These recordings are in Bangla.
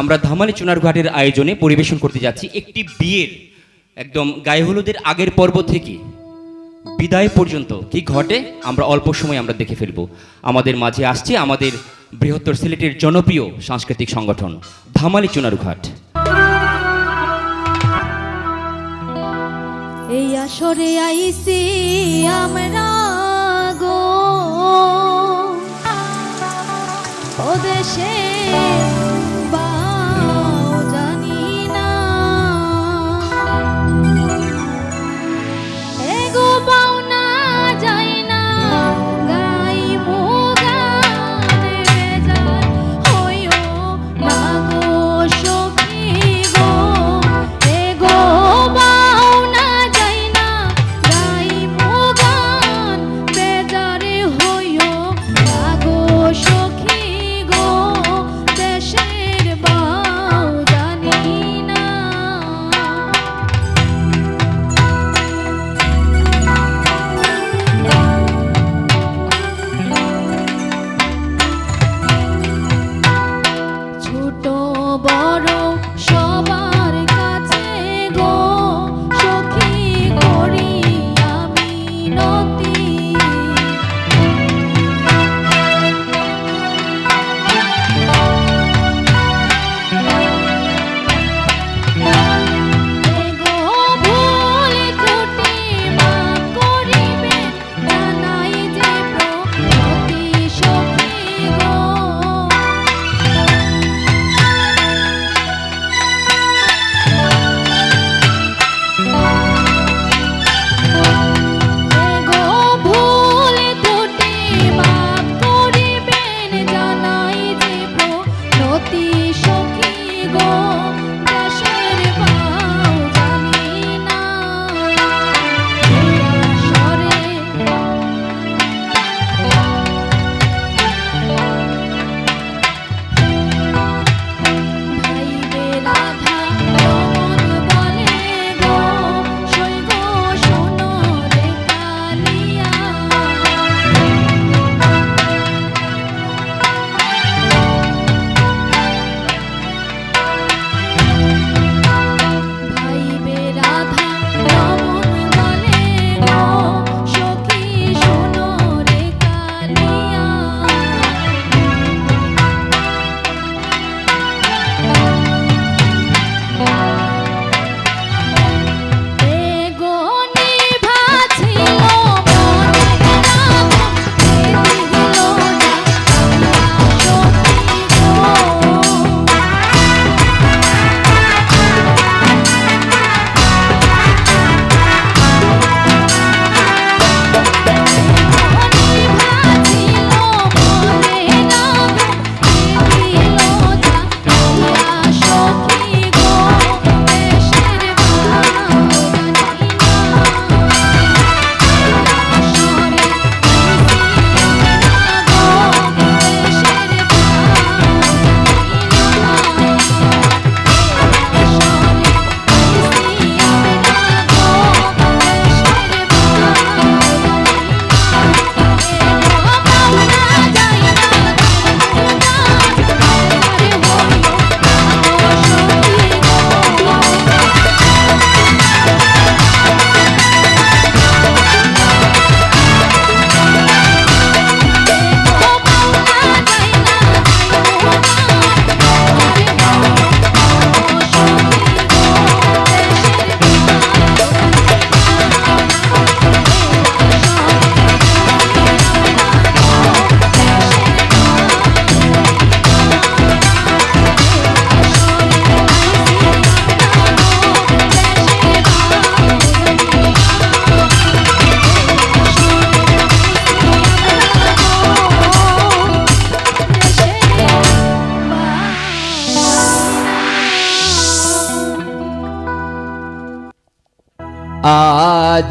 আমরা ধামালি চুনারঘাটের আয়োজনে পরিবেশন করতে যাচ্ছি একটি বিয়ের, একদম গায়ে হলুদের আগের পর্ব থেকে। বিদায় পর্যন্ত কি ঘটে, আমরা অল্প সময় আমরা দেখে ফেলব। আমাদের মাঝে আসছে আমাদের বৃহত্তর সিলেটের জনপ্রিয় সাংস্কৃতিক সংগঠন, ধামালি চুনারঘাট। এই আসরে আইসি আমরা গো। ও দেশে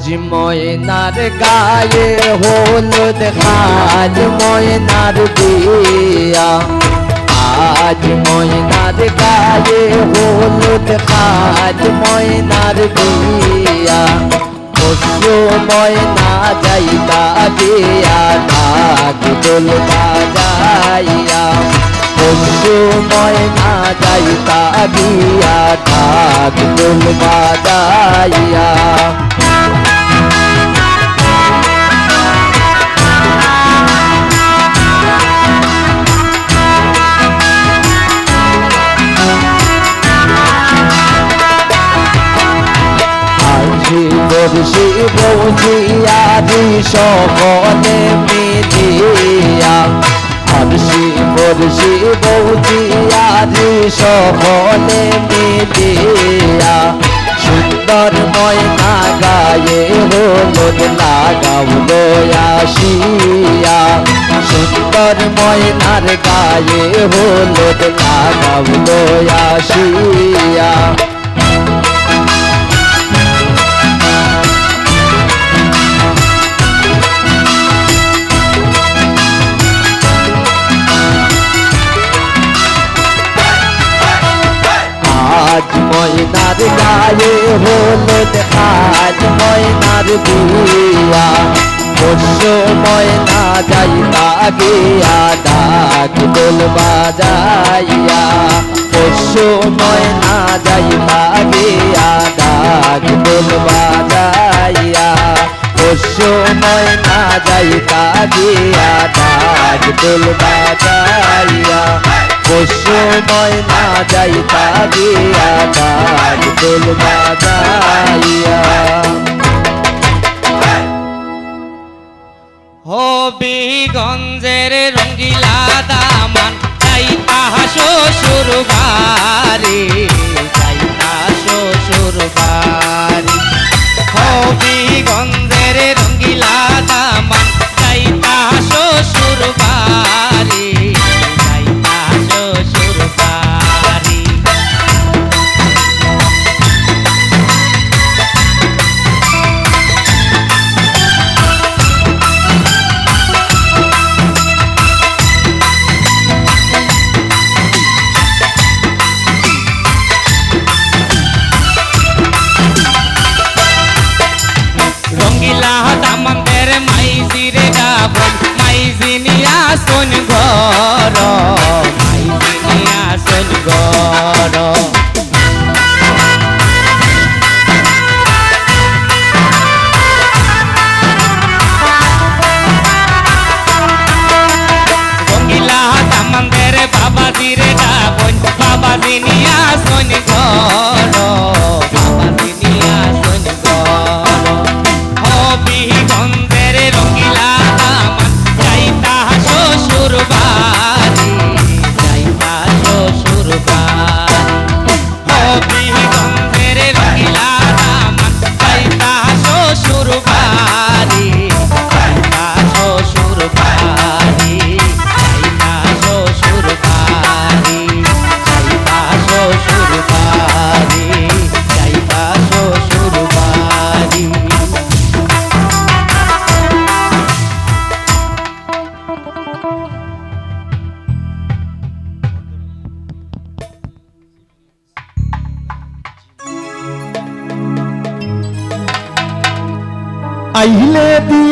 আজ ময়নার গায়ে হলুদ খাজ ময়নার দিয়া। আজ ময়নার গায়ে হলুদ খাজ ময়নার দিয়া। পশু ময়না যাইতা দিয়া ঢাক দোল বাজাইয়া পশু ময়না যাইতা গিয়া ঢাক ঢোল বাজাইয়া বর্ষি বৌজিয়ারি সকলে মিলিয়া। হাসি বর্ষি বৌজিয়ারি সকলে মিলিয়া। সুন্দর ময়না গায়ে হলুদ লাগাও আসিয়া। সুন্দর ময়নার গায়ে হলুদ লাগাও আসিয়া। গিয়া ডাক দোল বাজাইয়া পশু ময়না যাই গিয়া ডাক দোল বাজাইয়া পশু ময়না যাই গিয়া ডাক দোল বাজাইয়া পশু ময়না যাইতা গিয়া ডাক দোল বাজাইয়া। হবিগঞ্জের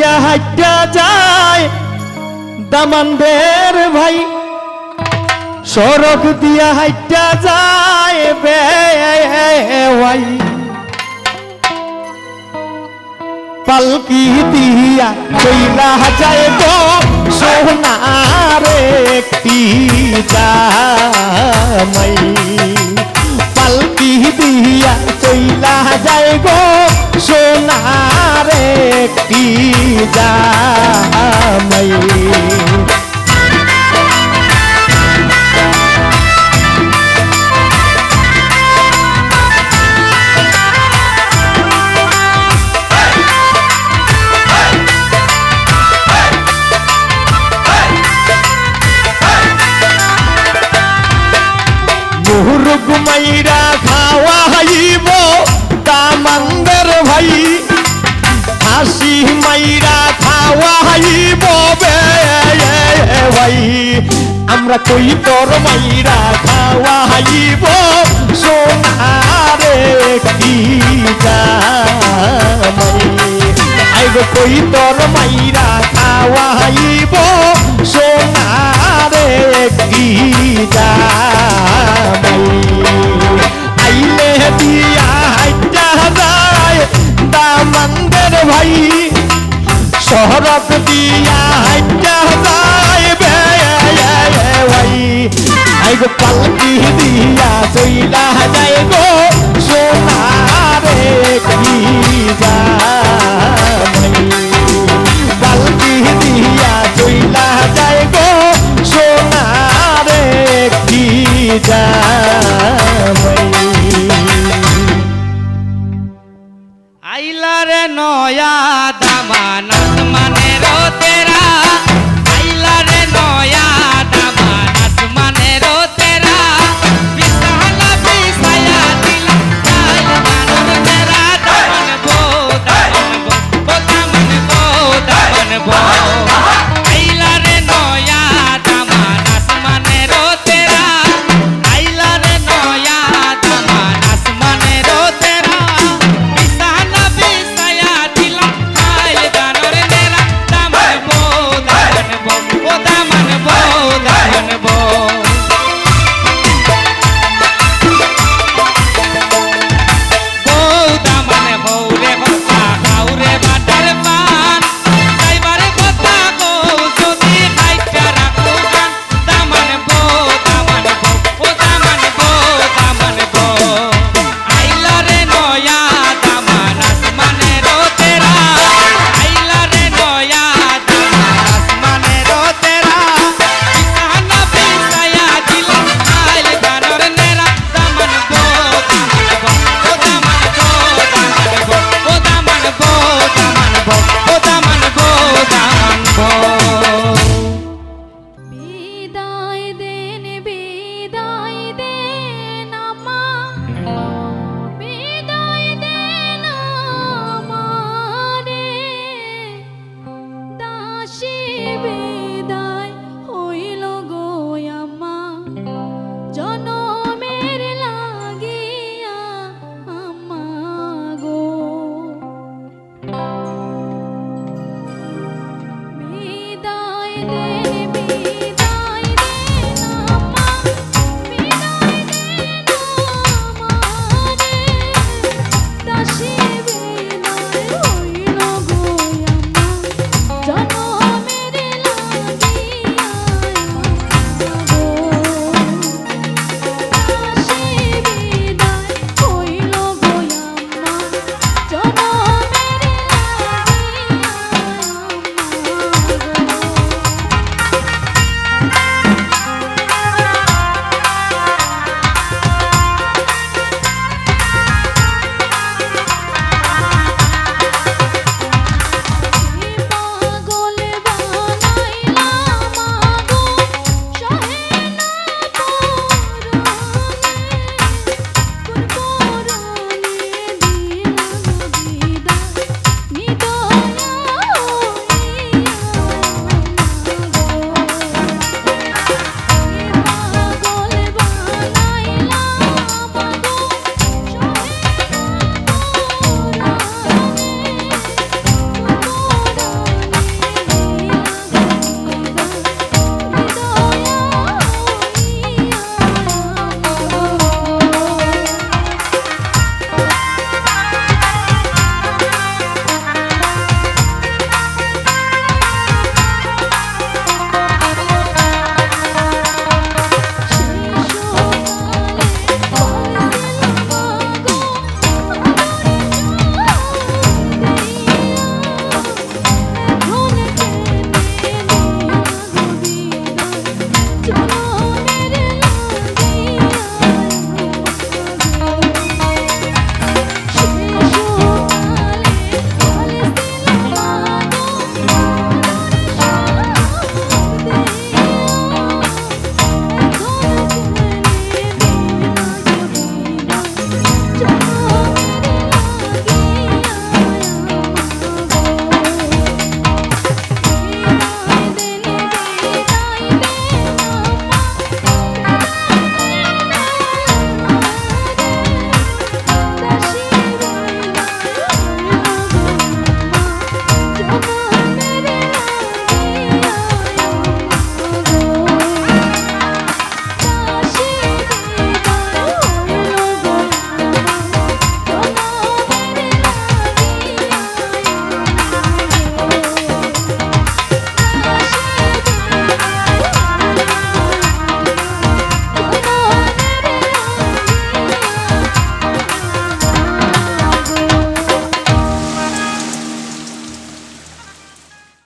দিয়া হাইটা যায়। দামানদের ভাই, সড়ক দিয়া হাইটা যায় বে পালকি দিয়া কইলা যায় গো, সোনারে একটি জামাই। পালকি দিয়া চইলা যায় গো সোনারে একটি জামাই মাইরা খাওয়াইব ভাই। আমরা কই তোর মাইরা খাওয়াইব সোনারে কি আইব কই তোর মাইরা খাওয়াইব সোনারে কি আইলে দিয়া হাইটা যায় দামান্দের ভাই। রস দিয়া হাইটা যাইবে ওই আই গো পালকি দিয়া চইলা যাই গো, সোনারে কি জামাই পালকি দিয়া চইলা যায় গো, সোনারে কি জামাই આઈલા રે નોયા દામા નાથ મને રો તેરા.